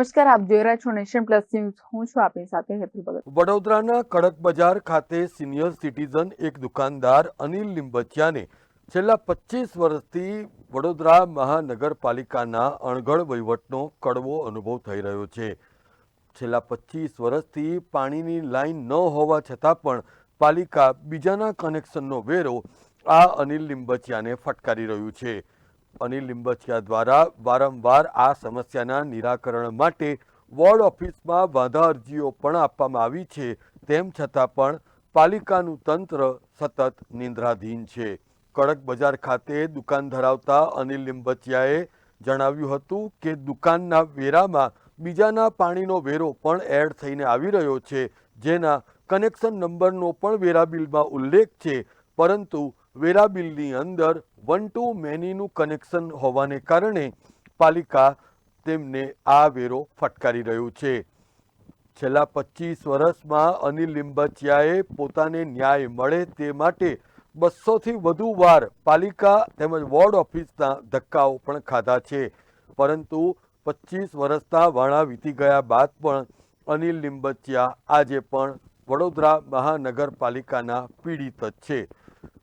નમસ્કાર, આપ જોઈ રહ્યા છો નેશન પ્લસ ન્યૂઝ. હું છું આપની સાથે હેતુ ભગત. વડોદરાના કડક બજાર ખાતે સિનિયર સિટીઝન એક દુકાનદાર અનિલ લિંબચિયાને છેલ્લા પચીસ વર્ષથી વડોદરા મહાનગરપાલિકાના અણઘડ વહીવટનો કડવો અનુભવ થઈ રહ્યો છે. છેલ્લા પચીસ વર્ષથી પાણીની લાઈન ન હોવા છતાં પણ પાલિકા બીજાના કનેક્શનનો વેરો આ અનિલ લિંબચિયાને ફટકારી રહ્યું છે. અનિલ લીંબચિયા દ્વારા વારંવાર આ સમસ્યાના નિરાકરણ માટે વોર્ડ ઓફિસમાં વાંધા અરજીઓ પણ આપવામાં આવી છે. તેમ છતાં પણ પાલિકાનું તંત્ર સતત નિંદ્રાધીન છે. કડક બજાર ખાતે દુકાન ધરાવતા અનિલ લીંબચિયાએ જણાવ્યું હતું કે દુકાનના વેરામાં બીજાના પાણીનો વેરો પણ એડ થઈને આવી રહ્યો છે. જેના કનેક્શન નંબરનો પણ વેરા બિલમાં ઉલ્લેખ છે. પરંતુ વેરા બિલની અંદર વન ટુ મેનીનું કનેક્શન હોવાને કારણે પાલિકા તેમને આ વેરો ફટકારી રહ્યું છે. છેલ્લા પચીસ વર્ષમાં અનિલ લિંબચિયાએ પોતાને ન્યાય મળે તે માટે બસોથી વધુ વાર પાલિકા તેમજ વોર્ડ ઓફિસના ધક્કાઓ પણ ખાધા છે. પરંતુ પચીસ વર્ષના વાણા વીતી ગયા બાદ પણ અનિલ લિંબચિયા આજે પણ વડોદરા મહાનગરપાલિકાના પીડિત જ છે.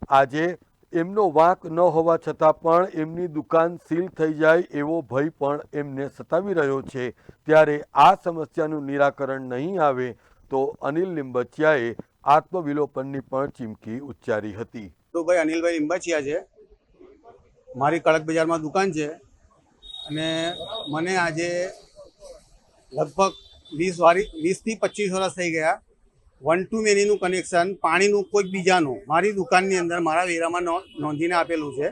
આજે એમનો વાંક ન હોવા છતાં પણ એમની દુકાન સીલ થઈ જાય એવો ભય પણ એમને સતાવી રહ્યો છે. ત્યારે આ સમસ્યાનું નિરાકરણ નહીં આવે તો અનિલ લિંબચિયાએ આત્મવિલોપનની પણ ચીમકી ઉચ્ચારી હતી. તો ભાઈ અનિલભાઈ લિંબચિયા છે. મારી કડક બજારમાં દુકાન છે અને મને આજે લગભગ વીસ વારી વીસથી પચીસ વર્ષ થઈ ગયા. વન ટુ મેનીનું કનેક્શન પાણીનું કોઈક બીજાનું. મારી દુકાનની અંદર, મારા વેરામાં નોંધીને આપેલું છે.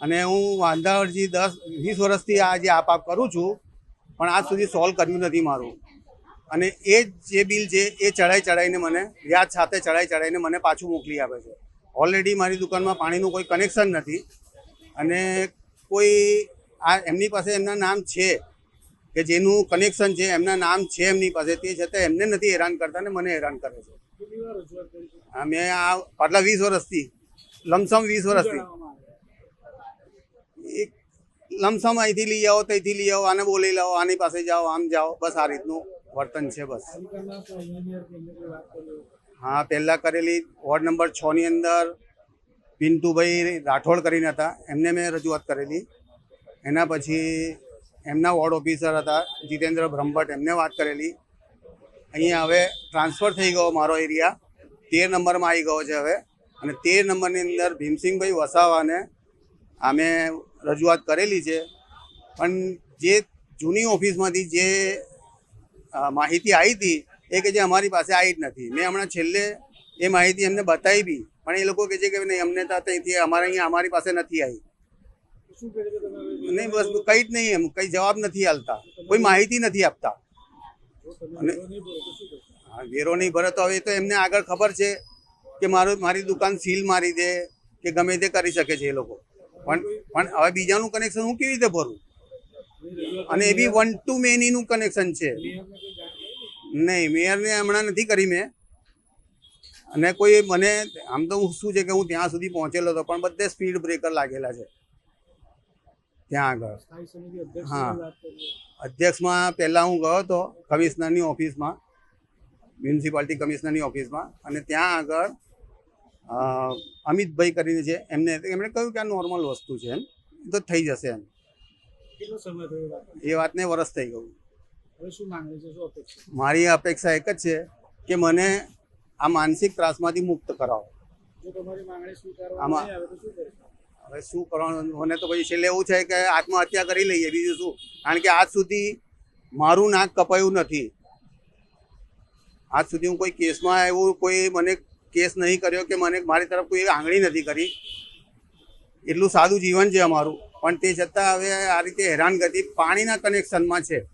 અને હું વાંધા અરજી દસ, વીસ વર્ષથી આ જે આપ આપ કરું છું, પણ આજ સુધી સોલ્વ કર્યું નથી મારું. અને એ જે બિલ છે, એ ચડાઈ ચડાઈને મને, વ્યાજ સાથે ચડાઈ ચડાઈને મને પાછું મોકલી આપે છે. ઓલરેડી મારી દુકાનમાં પાણીનું કોઈ કનેક્શન નથી. અને કોઈ આ, એમની પાસે એમના નામ છે. કે જેનું કનેક્શન છે એમના નામ છે એમની પાસે તે છતાં એમને નથી હેરાન કરતા ને મને હેરાન કરે છે. હા, મેં આ પાટલા વીસ વર્ષથી લમસમ વીસ વર્ષથી. એક લમસમ અહીંથી લઈ આવો ત્યાંથી લઈ આવો આને બોલી લાવો આની પાસે જાઓ આમ જાઓ બસ આ રીતનું વર્તન છે બસ. હા પહેલાં કરેલી વોર્ડ નંબર છની અંદર પિન્ટુભાઈ રાઠોડ કરીને હતા. એમને મેં રજૂઆત કરેલી. એના પછી એમના વોર્ડ ઓફિસર હતા, જીતેન્દ્ર બ્રહ્મભટ્ટ, એમને વાત કરેલી. અહીંયા હવે ટ્રાન્સફર થઈ ગયો મારો એરિયા. તેર નંબરમાં આવી ગયો છે હવે. અને તેર નંબરની અંદર ભીમસિંહભાઈ વસાવાને અમે રજૂઆત કરેલી છે. પણ જે જૂની ઓફિસમાંથી જે માહિતી આવી હતી, એ કે જે અમારી પાસે આવી જ નથી. મેં હમણાં છેલ્લે એ માહિતી એમને બતાવી બી. પણ એ લોકો કહે છે કે નહીં, અમને તો ત્યાંથી અમારે અહીંયા, અમારી પાસે નથી આવી. નહીં, બસ કંઈ જ નહીં એમ. કંઈ જવાબ નથી આલતા કોઈ માહિતી નથી આપતા. વેરો નહીં ભરે તો હવે તો એમને આગળ ખબર છે કે મારું, મારી દુકાન સીલ મારી દે કે ગમે તે કરી શકે છે એ લોકો. પણ પણ હવે બીજાનું કનેક્શન હું કેવી રીતે ભરું? અને એ બી વન ટુ મેનીનું કનેક્શન છે. નહીં, મેયરને હમણાં નથી કરી મેં. અને કોઈ મને, આમ તો શું છે કે હું ત્યાં સુધી પહોંચેલો હતો, પણ બધે સ્પીડ બ્રેકર લાગેલા છે. ત્યાં આગળ. હા. અધ્યક્ષમાં પહેલાં હું ગયો હતો કમિશનરની ઓફિસમાં મ્યુનિસિપાલિટી કમિશનરની ઓફિસમાં અને ત્યાં આગળ અમિતભાઈ કરીને છે એમને એમણે કહ્યું કે આ નોર્મલ વસ્તુ છે એમ. તો થઈ જશે એમ. કેટલો સમય થયો એ વાતને? વરસ થઈ ગયું. મારી અપેક્ષા એક જ છે કે મને આ માનસિક ત્રાસમાંથી મુક્ત કરાવો. તમારી માંગણી સ્વીકારવામાં આમાં- શું કરવાનું? મને તો પછી છેલ્લે એવું છે કે આત્મહત્યા કરી લઈએ બીજું શું? કારણ કે આજ સુધી મારું નાક કપાયું નથી. આજ સુધી હું કોઈ કેસમાં એવું કોઈ મને કેસ નહીં કર્યો કે મને મારી તરફ કોઈ આંગળી નથી કરી. એટલું સાદું જીવન છે અમારું. પણ તે છતાં હવે આ રીતે હેરાનગતિ પાણીના કનેક્શનમાં છે.